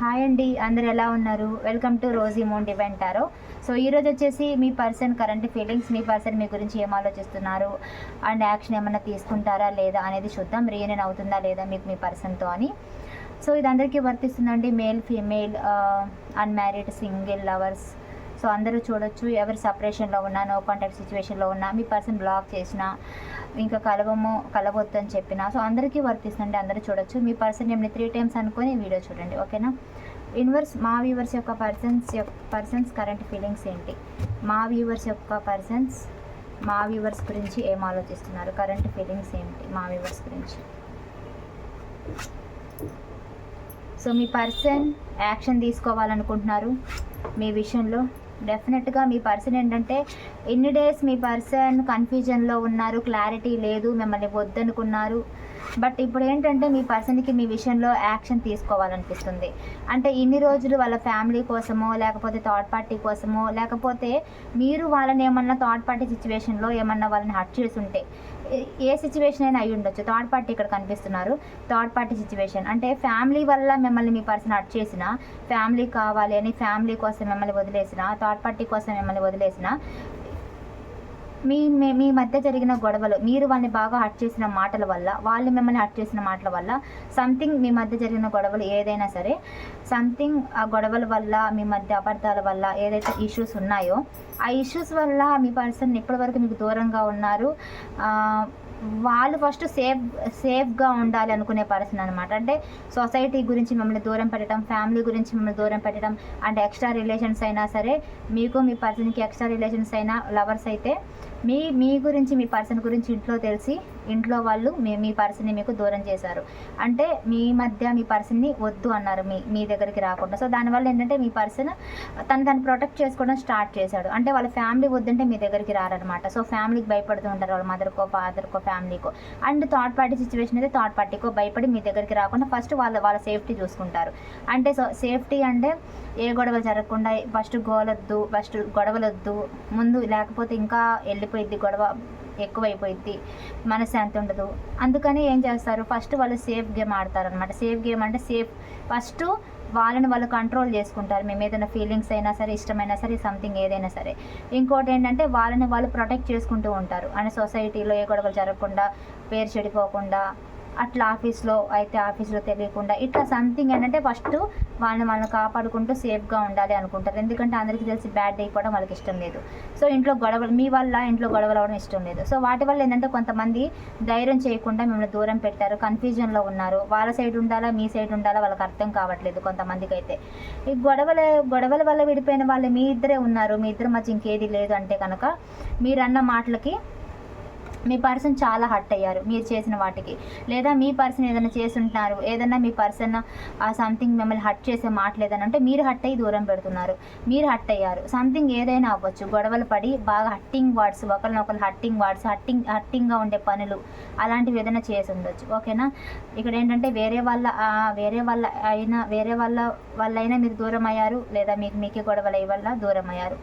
Hi అండి అందరు ఎలా ఉన్నారు? Welcome to Rosy Moon event tarot so ఈరోజు వచ్చేసి మీ పర్సన్ కరెంట్ ఫీలింగ్స్ మీ పర్సన్ మీ గురించి ఏం ఆలోచిస్తున్నారు? అండ్ యాక్షన్ ఏమైనా తీసుకుంటారా లేదా అనేది చూద్దాం. రీయూనియన్ అవుతుందా లేదా మీకు మీ పర్సన్తో అని. సో ఇది అందరికీ వర్తిస్తుందండి. Male female unmarried single lovers so అందరూ చూడొచ్చు. ఎవరు సపరేషన్లో ఉన్నా నో కాంటాక్ట్ సిచ్యువేషన్లో ఉన్నా మీ పర్సన్ బ్లాక్ చేసినా ఇంకా కలవము కలవద్దు అని చెప్పిన సో అందరికీ వర్తిస్తుందండి అందరూ చూడొచ్చు. మీ పర్సన్ ఏమైనా త్రీ టైమ్స్ అనుకొని వీడియో చూడండి ఓకేనా ఇన్వర్స్ మా వ్యూవర్స్ యొక్క పర్సన్స్ యొక్క పర్సన్స్ కరెంట్ ఫీలింగ్స్ ఏంటి? మా వ్యూవర్స్ యొక్క పర్సన్స్ మా వ్యూవర్స్ గురించి ఏం ఆలోచిస్తున్నారు? కరెంట్ ఫీలింగ్స్ ఏంటి మా వ్యూవర్స్ గురించి? సో మీ పర్సన్ యాక్షన్ తీసుకోవాలనుకుంటున్నారు మీ విషయంలో? డెఫినెట్గా మీ పర్సన్ ఏంటంటే ఎన్ని డేస్ మీ పర్సన్ కన్ఫ్యూజన్లో ఉన్నారు క్లారిటీ లేదు మిమ్మల్ని వద్దనుకున్నారు. బట్ ఇప్పుడు ఏంటంటే మీ పర్సన్కి మీ విషయంలో యాక్షన్ తీసుకోవాలనిపిస్తుంది. అంటే ఇన్ని రోజులు వాళ్ళ ఫ్యామిలీ కోసమో లేకపోతే థర్డ్ పార్టీ కోసమో లేకపోతే మీరు వాళ్ళని ఏమన్నా థర్డ్ పార్టీ సిచ్యువేషన్లో ఏమన్నా వాళ్ళని హట్ చేసి ఉంటే ఏ- సిచ్యువేషన్ అయినా అయి ఉండొచ్చు. థర్డ్ పార్టీ ఇక్కడ కనిపిస్తున్నారు. Third party situation. అంటే ఫ్యామిలీ వల్ల మిమ్మల్ని మీ పర్సన్ హట్ చేసిన ఫ్యామిలీ కావాలి అని ఫ్యామిలీ కోసం మిమ్మల్ని వదిలేసిన థర్డ్ పార్టీ కోసం మిమ్మల్ని వదిలేసిన మీ మీ- మధ్య జరిగిన గొడవలు మీరు వాళ్ళని బాగా హర్ట్ చేసిన మాటల వల్ల వాళ్ళు మిమ్మల్ని హర్ట్ చేసిన మాటల వల్ల సంథింగ్ మీ మధ్య జరిగిన గొడవలు ఏదైనా సరే సంథింగ్ ఆ గొడవల వల్ల మీ మధ్య అబద్ధాల వల్ల ఏదైతే ఇష్యూస్ ఉన్నాయో ఆ ఇష్యూస్ వల్ల మీ పర్సన్ ఇప్పటివరకు మీకు దూరంగా ఉన్నారు. వాళ్ళు ఫస్ట్ సేఫ్ సేఫ్గా ఉండాలి అనుకునే పర్సన్ అనమాట అంటే సొసైటీ గురించి మిమ్మల్ని దూరం పెట్టడం ఫ్యామిలీ గురించి మిమ్మల్ని దూరం పెట్టడం అండ్ ఎక్స్ట్రా రిలేషన్స్ అయినా సరే మీకు మీ పర్సన్కి ఎక్స్ట్రా రిలేషన్స్ అయినా లవర్స్ అయితే మీ మీ గురించి మీ పర్సన్ గురించి ఇంట్లో తెలిసి ఇంట్లో వాళ్ళు మీ మీ పర్సన్ని మీకు దూరం చేశారు. అంటే మీ మధ్య మీ పర్సన్ని వద్దు అన్నారు మీ మీ దగ్గరికి రాకుండా. సో దానివల్ల ఏంటంటే మీ పర్సన్ తను తను ప్రొటెక్ట్ చేసుకోవడం స్టార్ట్ చేశాడు. అంటే వాళ్ళ ఫ్యామిలీ వద్దంటే మీ దగ్గరికి రారనమాట సో ఫ్యామిలీకి భయపడుతూ ఉంటారు వాళ్ళ మదర్కో ఫాదర్కో ఫ్యామిలీకో అండ్ థర్డ్ పార్టీ సిచ్యువేషన్ అయితే థర్డ్ పార్టీకో భయపడి మీ దగ్గరికి రాకుండా ఫస్ట్ వాళ్ళ వాళ్ళ సేఫ్టీ చూసుకుంటారు. అంటే సో సేఫ్టీ అంటే ఏ గొడవలు జరగకుండా ఫస్ట్ గోలొద్దు ఫస్ట్ గొడవలొద్దు. ముందు లేకపోతే ఇంకా వెళ్ళిపోయింది గొడవ. ఎక్కువైపోయింది. మనశ్శాంతి ఉండదు. అందుకని ఏం చేస్తారు? ఫస్ట్ వాళ్ళు సేఫ్ గేమ్ ఆడతారు అనమాట సేఫ్ గేమ్ అంటే సేఫ్. ఫస్ట్ వాళ్ళని వాళ్ళు కంట్రోల్ చేసుకుంటారు. మేము ఏదైనా ఫీలింగ్స్ అయినా సరే ఇష్టమైనా సరే సంథింగ్ ఏదైనా సరే. ఇంకోటి ఏంటంటే వాళ్ళని వాళ్ళు ప్రొటెక్ట్ చేసుకుంటూ ఉంటారు. అంటే సొసైటీలో ఏ గొడవలు జరగకుండా పేరు చెడిపోకుండా అట్లా ఆఫీస్లో అయితే ఆఫీస్లో తెలియకుండా ఇట్లా సంథింగ్ ఏంటంటే ఫస్ట్ వాళ్ళని వాళ్ళని కాపాడుకుంటూ సేఫ్గా ఉండాలి అనుకుంటారు. ఎందుకంటే అందరికీ తెలిసి బ్యాడ్ అయిపోవడం వాళ్ళకి ఇష్టం లేదు. సో ఇంట్లో గొడవలు మీ వల్ల ఇంట్లో గొడవలు అవ్వడం ఇష్టం లేదు. సో వాటి వల్ల ఏంటంటే కొంతమంది ధైర్యం చేయకుండా మిమ్మల్ని దూరం పెట్టారు కన్ఫ్యూజన్లో ఉన్నారు. వాళ్ళ సైడ్ ఉండాలా మీ సైడ్ ఉండాలా వాళ్ళకి అర్థం కావట్లేదు కొంతమందికి అయితే ఈ గొడవల గొడవల వల్ల విడిపోయిన వాళ్ళు మీ ఇద్దరే ఉన్నారు. మీ ఇద్దరి మధ్య ఇంకేది లేదు అంటే కనుక మీరన్న మాటలకి మీ పర్సన్ చాలా హట్ అయ్యారు మీరు చేసిన వాటికి. లేదా మీ పర్సన్ ఏదైనా చేస్తుంటున్నారు ఏదైనా మీ పర్సన్ ఆ సంథింగ్ మిమ్మల్ని హట్ చేసే మాట్లేదని అంటే మీరు హట్ అయ్యి దూరం పెడుతున్నారు. మీరు హట్ అయ్యారు. సంథింగ్ ఏదైనా అవ్వచ్చు. గొడవలు పడి బాగా హట్టింగ్ వర్డ్స్ ఒకరినొకరు హట్టింగ్ వర్డ్స్ హట్టింగ్ హట్టింగ్గా ఉండే పనులు అలాంటివి ఏదైనా చేసి ఉండొచ్చు. ఓకేనా? ఇక్కడ ఏంటంటే వేరే వాళ్ళ వేరే వాళ్ళ అయినా వేరే వాళ్ళ వాళ్ళైనా మీరు దూరం అయ్యారు లేదా మీకు మీకే గొడవలు అయ్యి వల్ల దూరం అయ్యారు.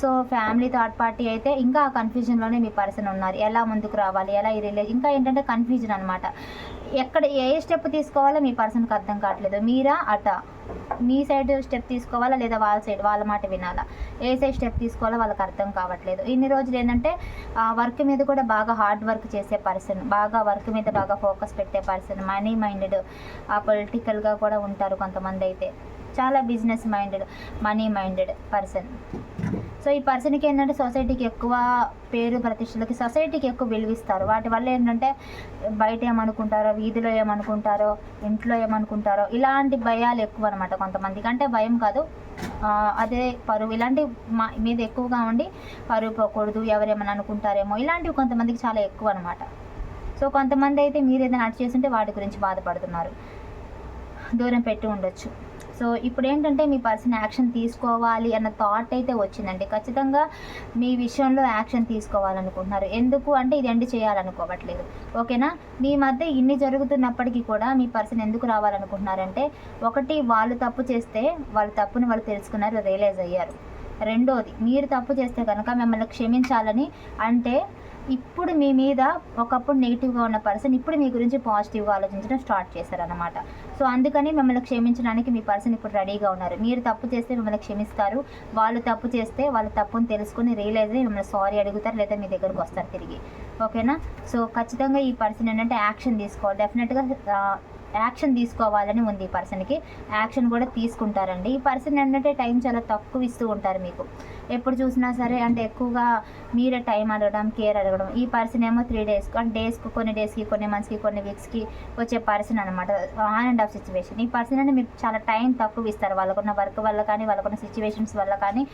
సో ఫ్యామిలీ థర్డ్ పార్టీ అయితే ఇంకా ఆ కన్ఫ్యూజన్లోనే మీ పర్సన్ ఉన్నారు. ఎలా ముందుకు రావాలి ఎలా ఈ రిలే ఇంకా ఏంటంటే కన్ఫ్యూజన్ అనమాట ఎక్కడ ఏ స్టెప్ తీసుకోవాలో మీ పర్సన్కి అర్థం కావట్లేదు. మీరా అట? మీ సైడ్ స్టెప్ తీసుకోవాలా లేదా వాళ్ళ సైడ్ వాళ్ళ మాట వినాలా? ఏ సైడ్ స్టెప్ తీసుకోవాలో వాళ్ళకి అర్థం కావట్లేదు. ఇన్ని రోజులు ఏంటంటే వర్క్ మీద కూడా బాగా హార్డ్ వర్క్ చేసే పర్సన్ బాగా వర్క్ మీద బాగా ఫోకస్ పెట్టే పర్సన్ మనీ మైండెడ్ ఆ పొలిటికల్గా కూడా ఉంటారు కొంతమంది అయితే. చాలా business minded money minded person so ఈ పర్సన్కి ఏంటంటే సొసైటీకి ఎక్కువ పేరు ప్రతిష్టలకి సొసైటీకి ఎక్కువ విలువిస్తారు వాటి వల్ల ఏంటంటే బయట ఏమనుకుంటారో వీధిలో ఏమనుకుంటారో ఇంట్లో ఏమనుకుంటారో ఇలాంటి భయాలు ఎక్కువ అనమాట కొంతమందికి. అంటే భయం కాదు. అదే పరువు. ఇలాంటి మా మీద ఎక్కువగా ఉండి పరువు పోకూడదు ఎవరేమైనా అనుకుంటారేమో ఇలాంటివి కొంతమందికి చాలా ఎక్కువ అనమాట సో కొంతమంది అయితే మీరు ఏదైనా అటు చేస్తుంటే వాటి గురించి బాధపడుతున్నారు. దూరం పెట్టి ఉండొచ్చు. సో ఇప్పుడు ఏంటంటే మీ పర్సన్ యాక్షన్ తీసుకోవాలి అన్న థాట్ అయితే వచ్చిందండి. ఖచ్చితంగా మీ విషయంలో యాక్షన్ తీసుకోవాలనుకుంటున్నారు. ఎందుకు అంటే ఇది ఎండ్ చేయాలనుకోవట్లేదు. ఓకేనా? మీ మధ్య ఇన్ని జరుగుతున్నప్పటికీ కూడా మీ పర్సన్ ఎందుకు రావాలనుకుంటున్నారంటే ఒకటి వాళ్ళు తప్పు చేస్తే వాళ్ళ తప్పుని వాళ్ళు తెలుసుకున్నారు రియలైజ్ అయ్యారు. రెండోది మీరు తప్పు చేస్తే కనుక మిమ్మల్ని క్షమించాలని అంటే ఇప్పుడు మీ మీద ఒకప్పుడు నెగిటివ్గా ఉన్న పర్సన్ ఇప్పుడు మీ గురించి పాజిటివ్గా ఆలోచించడం స్టార్ట్ చేశారనమాట సో అందుకని మిమ్మల్ని క్షమించడానికి మీ పర్సన్ ఇప్పుడు రెడీగా ఉన్నారు. మీరు తప్పు చేస్తే మిమ్మల్ని క్షమిస్తారు. వాళ్ళు తప్పు చేస్తే వాళ్ళ తప్పుని తెలుసుకుని రియలైజ్ అయ్యి మిమ్మల్ని సారీ అడుగుతారు లేదా మీ దగ్గరకు వస్తారు తిరిగి. ఓకేనా సో ఖచ్చితంగా ఈ పర్సన్ ఏంటంటే యాక్షన్ తీసుకోవాలి. డెఫినెట్గా యాక్షన్ తీసుకోవాలని ఉంది ఈ పర్సన్కి. యాక్షన్ కూడా తీసుకుంటారండి. ఈ పర్సన్ ఏంటంటే టైం చాలా తక్కువ ఇస్తూ ఉంటారు మీకు. ఎప్పుడు చూసినా సరే అంటే ఎక్కువగా మీరే టైం అడగడం కేర్ అడగడం. ఈ పర్సన్ ఏమో త్రీ డేస్ అంటే డేస్కి కొన్ని డేస్కి కొన్ని మంత్స్కి కొన్ని వీక్స్కి వచ్చే పర్సన్ అనమాట ఆన్ అండ్ ఆఫ్ సిచ్యువేషన్ ఈ పర్సన్ అంటే మీకు చాలా టైం తక్కువ ఇస్తారు. వాళ్ళకున్న వర్క్ వల్ల కానీ వాళ్ళకున్న సిచ్యువేషన్స్ వల్ల కానీ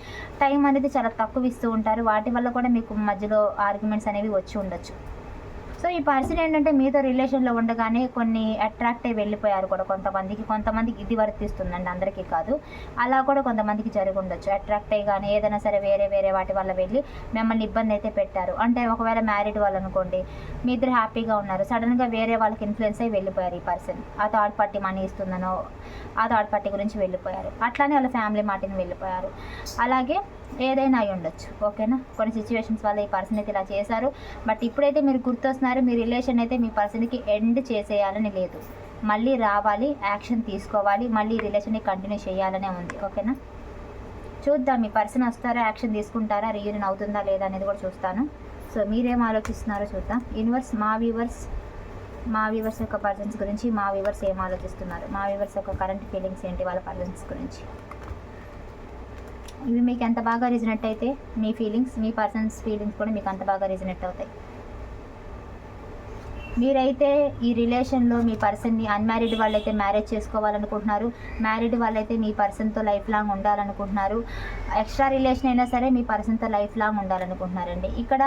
టైం అనేది చాలా తక్కువ ఇస్తూ ఉంటారు. వాటి వల్ల కూడా మీకు మధ్యలో ఆర్గ్యుమెంట్స్ అనేవి వచ్చి ఉండొచ్చు. సో ఈ పర్సన్ ఏంటంటే మీతో రిలేషన్లో ఉండగానే కొన్ని అట్రాక్ట్ అయి వెళ్ళిపోయారు కూడా కొంతమందికి. కొంతమందికి ఇది వర్తిస్తుందండి అందరికీ కాదు. అలా కూడా కొంతమందికి జరిగి ఉండొచ్చు. అట్రాక్ట్ అయ్యి కానీ ఏదైనా సరే వేరే వేరే వాటి వల్ల వెళ్ళి మిమ్మల్ని ఇబ్బంది అయితే పెట్టారు. అంటే ఒకవేళ మ్యారీడ్ వాళ్ళు అనుకోండి మీ ఇద్దరు హ్యాపీగా ఉన్నారు. సడన్గా వేరే వాళ్ళకి ఇన్ఫ్లుయెన్స్ అయ్యి వెళ్ళిపోయారు ఈ పర్సన్. ఆ థర్డ్ పార్టీ మనీ ఇస్తుందనో ఆ థర్డ్ పార్టీ గురించి వెళ్ళిపోయారు. అట్లానే వాళ్ళ ఫ్యామిలీ మాటిని వెళ్ళిపోయారు. అలాగే ఏదైనా అయి ఉండొచ్చు ఓకేనా? కొన్ని సిచ్యువేషన్స్ వల్ల ఈ పర్సన్ అయితే ఇలా చేశారు. బట్ ఇప్పుడైతే మీరు గుర్తొస్తున్నారు మీ రిలేషన్ అయితే మీ పర్సన్కి ఎండ్ చేసేయాలని లేదు. మళ్ళీ రావాలి యాక్షన్ తీసుకోవాలి మళ్ళీ రిలేషన్ని కంటిన్యూ చేయాలనే ఉంది ఓకేనా? చూద్దాం మీ పర్సన్ వస్తారా యాక్షన్ తీసుకుంటారా రీయూనియన్ అవుతుందా లేదా అనేది కూడా చూస్తాను. సో మీరేం ఆలోచిస్తున్నారో చూద్దాం. యూనివర్స్ మా వ్యూవర్స్ మా వ్యూవర్స్ యొక్క పర్సన్స్ గురించి మా వ్యూవర్స్ ఏం ఆలోచిస్తున్నారు? మా వ్యూవర్స్ యొక్క కరెంట్ ఫీలింగ్స్ ఏంటి? వాళ్ళ పర్సన్స్ గురించి. ఇవి మీకు ఎంత బాగా రిజనెట్ అయితే మీ ఫీలింగ్స్ మీ పర్సన్స్ ఫీలింగ్స్ కూడా మీకు అంత బాగా రిజనెట్ అవుతాయి. మీరైతే ఈ రిలేషన్లో మీ పర్సన్ని అన్మ్యారీడ్ వాళ్ళైతే మ్యారేజ్ చేసుకోవాలనుకుంటున్నారు మ్యారీడ్ వాళ్ళైతే మీ పర్సన్తో లైఫ్ లాంగ్ ఉండాలనుకుంటున్నారు ఎక్స్ట్రా రిలేషన్ అయినా సరే మీ పర్సన్తో లైఫ్ లాంగ్ ఉండాలనుకుంటున్నారండి. ఇక్కడ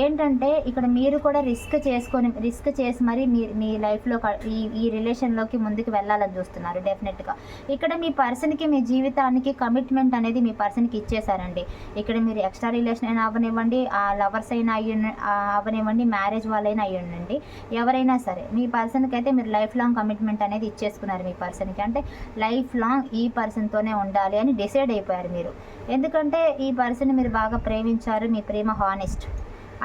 ఏంటంటే ఇక్కడ మీరు కూడా రిస్క్ చేసుకొని రిస్క్ చేసి మరి మీ మీ లైఫ్లో ఈ ఈ రిలేషన్లోకి ముందుకు వెళ్ళాలని చూస్తున్నారు డెఫినెట్గా. ఇక్కడ మీ పర్సన్కి మీ జీవితానికి కమిట్మెంట్ అనేది మీ పర్సన్కి ఇచ్చేసారండి ఇక్కడ మీరు ఎక్స్ట్రా రిలేషన్ అయినా అవ్వనివ్వండి ఆ లవర్స్ అయినా అయ్యి ఆ అవ్వనివ్వండి మ్యారేజ్ వాళ్ళైనా అయ్యి ఉండండి ఎవరైనా సరే మీ పర్సన్కి అయితే మీరు లైఫ్ లాంగ్ కమిట్మెంట్ అనేది ఇచ్చేసుకున్నారు మీ పర్సన్కి. అంటే లైఫ్ లాంగ్ ఈ పర్సన్తోనే ఉండాలి అని డిసైడ్ అయిపోయారు మీరు. ఎందుకంటే ఈ పర్సన్ మీరు బాగా ప్రేమించారు మీ ప్రేమ హానెస్ట్.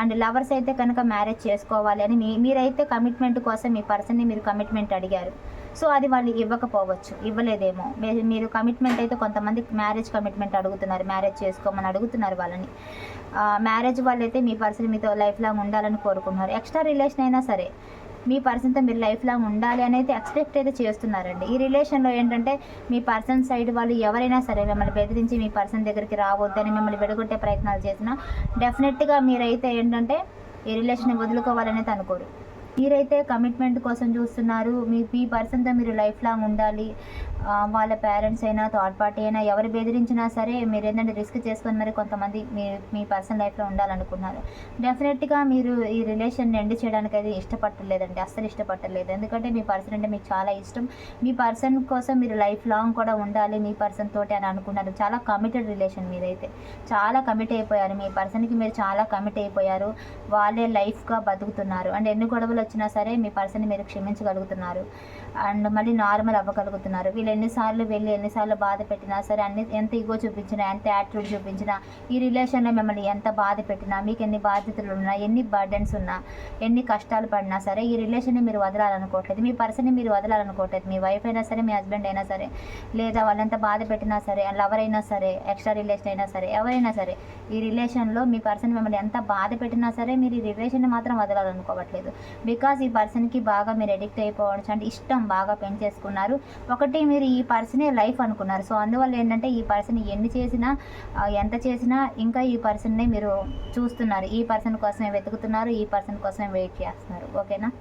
అండ్ లవర్స్ అయితే కనుక మ్యారేజ్ చేసుకోవాలి అని మీ మీరైతే కమిట్మెంట్ కోసం మీ పర్సన్ని మీరు కమిట్మెంట్ అడిగారు. సో అది వాళ్ళు ఇవ్వకపోవచ్చు ఇవ్వలేదేమో. మీరు కమిట్మెంట్ అయితే కొంతమంది మ్యారేజ్ కమిట్మెంట్ అడుగుతున్నారు మ్యారేజ్ చేసుకోమని అడుగుతున్నారు వాళ్ళని. మ్యారేజ్ వాళ్ళైతే మీ పర్సన్ మీతో లైఫ్ లాంగ్ ఉండాలని కోరుకుంటున్నారు. ఎక్స్ట్రా రిలేషన్ అయినా సరే మీ పర్సన్తో మీరు లైఫ్ లాంగ్ ఉండాలి అనేది ఎక్స్పెక్ట్ అయితే చేస్తున్నారండి. ఈ రిలేషన్లో ఏంటంటే మీ పర్సన్ సైడ్ వాళ్ళు ఎవరైనా సరే మిమ్మల్ని బెదిరించి మీ పర్సన్ దగ్గరికి రావద్దని మిమ్మల్ని విడగొట్టే ప్రయత్నాలు చేసినా డెఫినెట్గా మీరైతే ఏంటంటే ఈ రిలేషన్ వదులుకోవాలనేది అనుకోరు. మీరైతే కమిట్మెంట్ కోసం చూస్తున్నారు మీ మీ పర్సన్తో మీరు లైఫ్ లాంగ్ ఉండాలి. వాళ్ళ పేరెంట్స్ అయినా థర్డ్ పార్టీ అయినా ఎవరు బెదిరించినా సరే మీరు ఏంటంటే రిస్క్ చేసుకొని మరి కొంతమంది మీ మీ పర్సన్ లైఫ్లో ఉండాలనుకున్నారు డెఫినెట్గా మీరు ఈ రిలేషన్ ఎండ్ చేయడానికి అయితే ఇష్టపడలేదండి అస్సలు ఇష్టపడలేదు ఎందుకంటే మీ పర్సన్ అంటే మీకు చాలా ఇష్టం. మీ పర్సన్ కోసం మీరు లైఫ్ లాంగ్ కూడా ఉండాలి మీ పర్సన్ తోటి అని అనుకున్నారు. చాలా కమిటెడ్ రిలేషన్ మీదైతే. చాలా కమిట్ అయిపోయారు. మీ పర్సన్కి మీరు చాలా కమిట్ అయిపోయారు. వాళ్ళే లైఫ్గా బతుకుతున్నారు. అండ్ ఎన్ని గొడవలు వచ్చినా సరే మీ పర్సన్ మీరు క్షమించగలుగుతున్నారు. అండ్ మళ్ళీ నార్మల్ అవ్వగలుగుతున్నారు. వీళ్ళు ఎన్నిసార్లు వెళ్ళి ఎన్నిసార్లు బాధ పెట్టినా సరే అన్ని ఎంత ఇగో చూపించినా ఎంత యాటిట్యూడ్ చూపించినా ఈ రిలేషన్లో మిమ్మల్ని ఎంత బాధ పెట్టినా మీకు ఎన్ని బాధ్యతలు ఉన్నా ఎన్ని బర్డెన్స్ ఉన్నా ఎన్ని కష్టాలు పడినా సరే ఈ రిలేషన్ని మీరు వదలాలనుకోవట్లేదు. మీ పర్సన్ని మీరు వదలాలనుకోవట్లేదు. మీ వైఫ్ అయినా సరే మీ హస్బెండ్ అయినా సరే లేదా వాళ్ళంత బాధ పెట్టినా సరే లవర్ అయినా సరే ఎక్స్ట్రా రిలేషన్ అయినా సరే ఎవరైనా సరే ఈ రిలేషన్లో మీ పర్సన్ మిమ్మల్ని ఎంత బాధ పెట్టినా సరే మీరు ఈ రిలేషన్ని మాత్రం వదలాలనుకోవట్లేదు. బికాజ్ ఈ పర్సన్కి బాగా మీరు ఎడిక్ట్ అయిపోవచ్చు అంటే ఇష్టం బాగా పెంచేసుకున్నారు. ఒకటి మీరు ఈ పర్సనే లైఫ్ అనుకున్నారు. సో అందువల్ల ఏంటంటే ఈ పర్సన్ ఎన్ని చేసినా ఎంత చేసినా ఇంకా ఈ పర్సన్నే మీరు చూస్తున్నారు. ఈ పర్సన్ కోసమే వెతుకుతున్నారు ఈ పర్సన్ కోసమే వెయిట్ చేస్తున్నారు. ఓకేనా?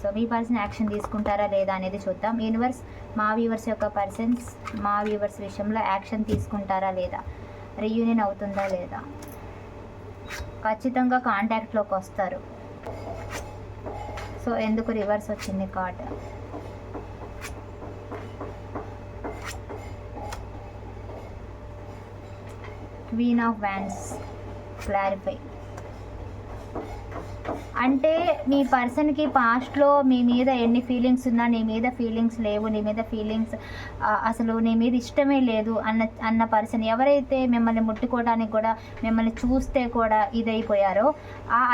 సో మీ పర్సన్ యాక్షన్ తీసుకుంటారా లేదా అనేది చూద్దాం. యూనివర్స్ మా వ్యూవర్స్ యొక్క పర్సన్స్ మా వ్యూవర్స్ విషయంలో యాక్షన్ తీసుకుంటారా లేదా? రీయూనియన్ అవుతుందా లేదా? ఖచ్చితంగా కాంటాక్ట్లోకి వస్తారు. సో ఎందుకు రివర్స్ వచ్చింది card queen of wands clarify అంటే మీ పర్సన్కి పాస్ట్లో మీ మీద ఎన్ని ఫీలింగ్స్ ఉన్నా నీ మీద ఫీలింగ్స్ లేవు నీ మీద ఫీలింగ్స్ అసలు నీ మీద ఇష్టమే లేదు అన్న అన్న పర్సన్ ఎవరైతే మిమ్మల్ని ముట్టుకోవడానికి కూడా మిమ్మల్ని చూస్తే కూడా ఇదైపోయారో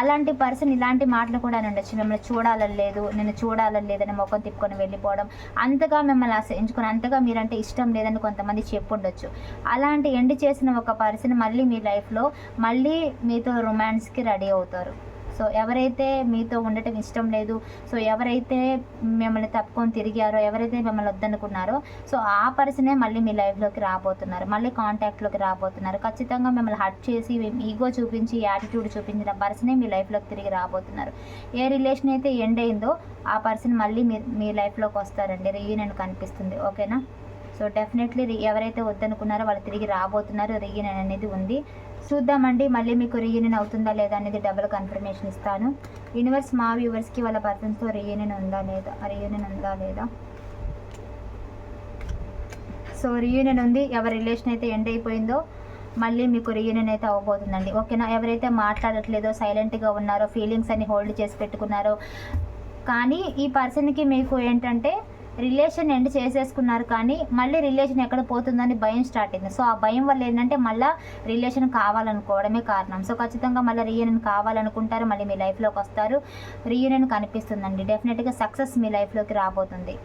అలాంటి పర్సన్ ఇలాంటి మాటలు కూడా ఉండొచ్చు. మిమ్మల్ని చూడాలని లేదు నేను చూడాలని లేదని ముఖం తిప్పుకొని వెళ్ళిపోవడం అంతగా మిమ్మల్ని ఆశ్రయించుకొని అంతగా మీరంటే ఇష్టం లేదని కొంతమంది చెప్పుండొచ్చు. అలాంటి ఎండ్ చేసిన ఒక పర్సన్ మళ్ళీ మీ లైఫ్లో మళ్ళీ మీతో రొమాన్స్కి రెడీ అవుతారు. సో ఎవరైతే మీతో ఉండటం ఇష్టం లేదు సో ఎవరైతే మిమ్మల్ని తప్పుకొని తిరిగారో ఎవరైతే మిమ్మల్ని వద్దనుకున్నారో సో ఆ పర్సనే మళ్ళీ మీ లైఫ్లోకి రాబోతున్నారు. మళ్ళీ కాంటాక్ట్లోకి రాబోతున్నారు. ఖచ్చితంగా మిమ్మల్ని హట్ చేసి ఈగో చూపించి యాటిట్యూడ్ చూపించిన పర్సనే మీ లైఫ్లోకి తిరిగి రాబోతున్నారు. ఏ రిలేషన్ అయితే ఎండ్ అయిందో ఆ పర్సన్ మళ్ళీ మీ మీ లైఫ్లోకి వస్తారండి. రీయూనియన్ కనిపిస్తుంది. ఓకేనా? సో డెఫినెట్లీ ఎవరైతే వద్దనుకున్నారో వాళ్ళు తిరిగి రాబోతున్నారు. రీయూనియన్ అనేది ఉంది. చూద్దామండి. మళ్ళీ మీకు రీయూనియన్ అవుతుందా లేదా అనేది డబుల్ కన్ఫర్మేషన్ ఇస్తాను. యూనివర్స్ మా వ్యూవర్స్కి వాళ్ళ పర్సన్స్తో రీయూనియన్ ఉందా లేదా? రీయూనియన్ ఉందా లేదా? సో రీయూనియన్ ఉంది. ఎవరి రిలేషన్ అయితే ఎండ్ అయిపోయిందో మళ్ళీ మీకు రీయూనియన్ అయితే అవ్వబోతుందండి ఓకేనా ఎవరైతే మాట్లాడట్లేదో సైలెంట్గా ఉన్నారో ఫీలింగ్స్ అన్ని హోల్డ్ చేసి పెట్టుకున్నారో కానీ ఈ పర్సన్కి మీకు ఏంటంటే రిలేషన్ ఎండ్ చేసేసుకున్నారు కానీ మళ్ళీ రిలేషన్ ఎక్కడ పోతుందని భయం స్టార్ట్ అయింది. సో ఆ భయం వల్ల ఏంటంటే మళ్ళీ రిలేషన్ కావాలనుకోవడమే కారణం. సో ఖచ్చితంగా మళ్ళీ రీయూనియన్ కావాలనుకుంటారు మళ్ళీ మీ లైఫ్లోకి వస్తారు. రీయూనియన్ కనిపిస్తుందండి. డెఫినెట్గా సక్సెస్ మీ లైఫ్లోకి రాబోతుంది.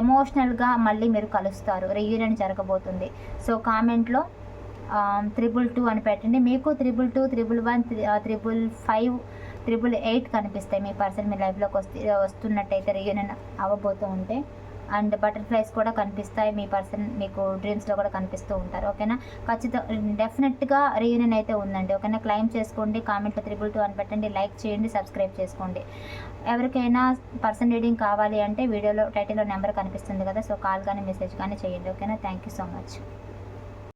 ఎమోషనల్గా మళ్ళీ మీరు కలుస్తారు. రీయూనియన్ జరగబోతుంది. సో కామెంట్లో త్రిబుల్ టూ అని పెట్టండి. మీకు triple two triple one triple five triple eight కనిపిస్తాయి మీ పర్సన్ మీ లైఫ్లోకి వస్తే వస్తున్నట్టయితే రీయూనియన్ అవ్వబోతూ ఉంటే. అండ్ బటర్ఫ్లైస్ కూడా కనిపిస్తాయి. మీ పర్సన్ మీకు డ్రీమ్స్లో కూడా కనిపిస్తూ ఉంటారు. ఓకేనా? ఖచ్చితంగా డెఫినెట్గా రీయూనియన్ అయితే ఉందండి. ఓకేనా? క్లైమ్ చేసుకోండి. కామెంట్ త్రిబుల్ టూ అని పెట్టండి. లైక్ చేయండి. సబ్స్క్రైబ్ చేసుకోండి. ఎవరికైనా పర్సన్ రీడింగ్ కావాలి అంటే వీడియోలో టైటిల్లో నెంబర్ కనిపిస్తుంది కదా సో కాల్ కానీ మెసేజ్ కానీ చేయండి. ఓకేనా? Thank you so much.